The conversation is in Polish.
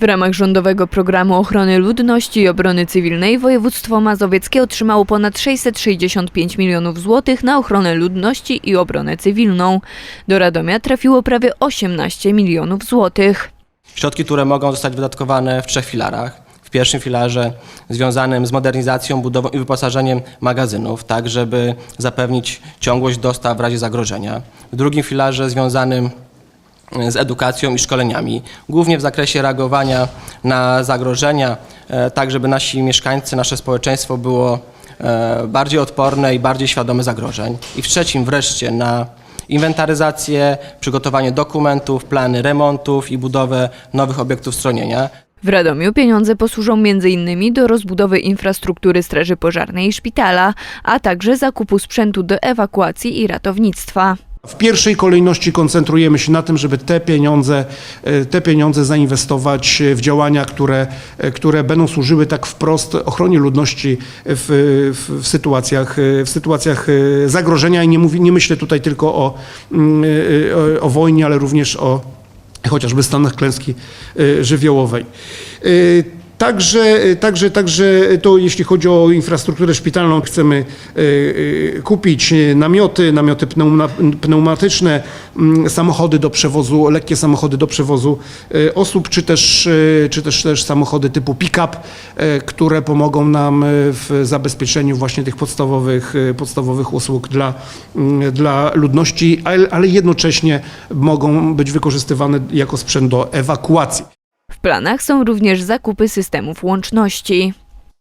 W ramach rządowego programu ochrony ludności i obrony cywilnej województwo mazowieckie otrzymało ponad 665 milionów złotych na ochronę ludności i obronę cywilną. Do Radomia trafiło prawie 18 milionów złotych. Środki, które mogą zostać wydatkowane w trzech filarach. W pierwszym filarze związanym z modernizacją, budową i wyposażeniem magazynów, tak żeby zapewnić ciągłość dostaw w razie zagrożenia. W drugim filarze związanym z edukacją i szkoleniami, głównie w zakresie reagowania na zagrożenia, e, tak żeby nasi mieszkańcy, nasze społeczeństwo było e, bardziej odporne i bardziej świadome zagrożeń. I w trzecim wreszcie na inwentaryzację, przygotowanie dokumentów, plany remontów i budowę nowych obiektów stronienia. W Radomiu pieniądze posłużą m.in. do rozbudowy infrastruktury straży pożarnej i szpitala, a także zakupu sprzętu do ewakuacji i ratownictwa. W pierwszej kolejności koncentrujemy się na tym, żeby te pieniądze, e, te pieniądze zainwestować w działania, które, e, które będą służyły tak wprost ochronie ludności w, w, w, sytuacjach, e, w sytuacjach e, zagrożenia. I nie, nie myślę tutaj tylko o, mm, e, o, o wojnie, ale również o chociażby stanach klęski e, żywiołowej. Także, także, także to jeśli chodzi o infrastrukturę szpitalną, chcemy e, e, kupić namioty, namioty pneuma, pneumatyczne, mm, samochody do przewozu, lekkie samochody do przewozu osób, czy też, czy też, też samochody typu pick-up, które pomogą nam w zabezpieczeniu właśnie tych podstawowych, podstawowych usług dla, mm, dla ludności, ale jednocześnie mogą być wykorzystywane jako sprzęt do ewakuacji. Planach są również zakupy systemów łączności.